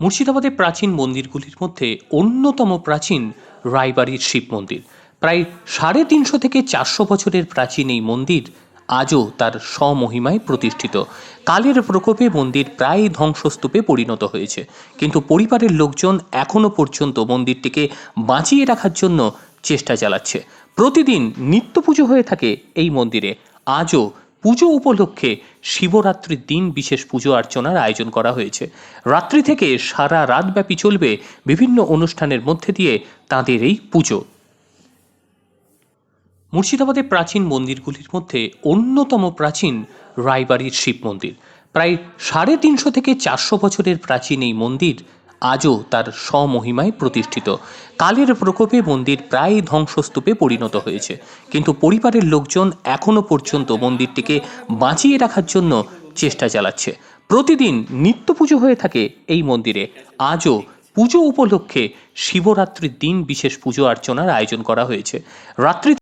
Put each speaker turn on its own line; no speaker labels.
মুর্শিদাবাদের প্রাচীন মন্দিরগুলির মধ্যে অন্যতম প্রাচীন রায়বাড়ির শিব মন্দির। প্রায় সাড়ে তিনশো থেকে চারশো বছরের প্রাচীন এই মন্দির আজও তার স্বমহিমায় প্রতিষ্ঠিত। কালের প্রকোপে মন্দির প্রায় ধ্বংসস্তূপে পরিণত হয়েছে। কিন্তু পরিবারের লোকজন এখনও পর্যন্ত মন্দিরটিকে বাঁচিয়ে রাখার জন্য চেষ্টা চালাচ্ছে। প্রতিদিন নিত্য পুজো হয়ে থাকে এই মন্দিরে। আজও পুজো উপলক্ষে শিবরাত্রির দিন বিশেষ পুজো অর্চনার আয়োজন করা হয়েছে। রাত্রি থেকে সারা রাতব্যাপী চলবে বিভিন্ন অনুষ্ঠানের মধ্যে দিয়ে তাঁদের এই পুজো। মুর্শিদাবাদের প্রাচীন মন্দিরগুলির মধ্যে অন্যতম প্রাচীন রায়বাড়ির শিব মন্দির। প্রায় সাড়ে তিনশো থেকে চারশো বছরের প্রাচীন এই মন্দির আজও তার স্বমহিমায় প্রতিষ্ঠিত। কালের প্রকোপে মন্দির প্রায় ধ্বংসস্তূপে পরিণত হয়েছে। কিন্তু পরিবারের লোকজন এখনও পর্যন্ত মন্দিরটিকে বাঁচিয়ে রাখার জন্য চেষ্টা চালাচ্ছে। প্রতিদিন নিত্য পুজো হয়ে থাকে এই মন্দিরে। আজও পুজো উপলক্ষে শিবরাত্রির দিন বিশেষ পুজো অর্চনার আয়োজন করা হয়েছে। রাত্রি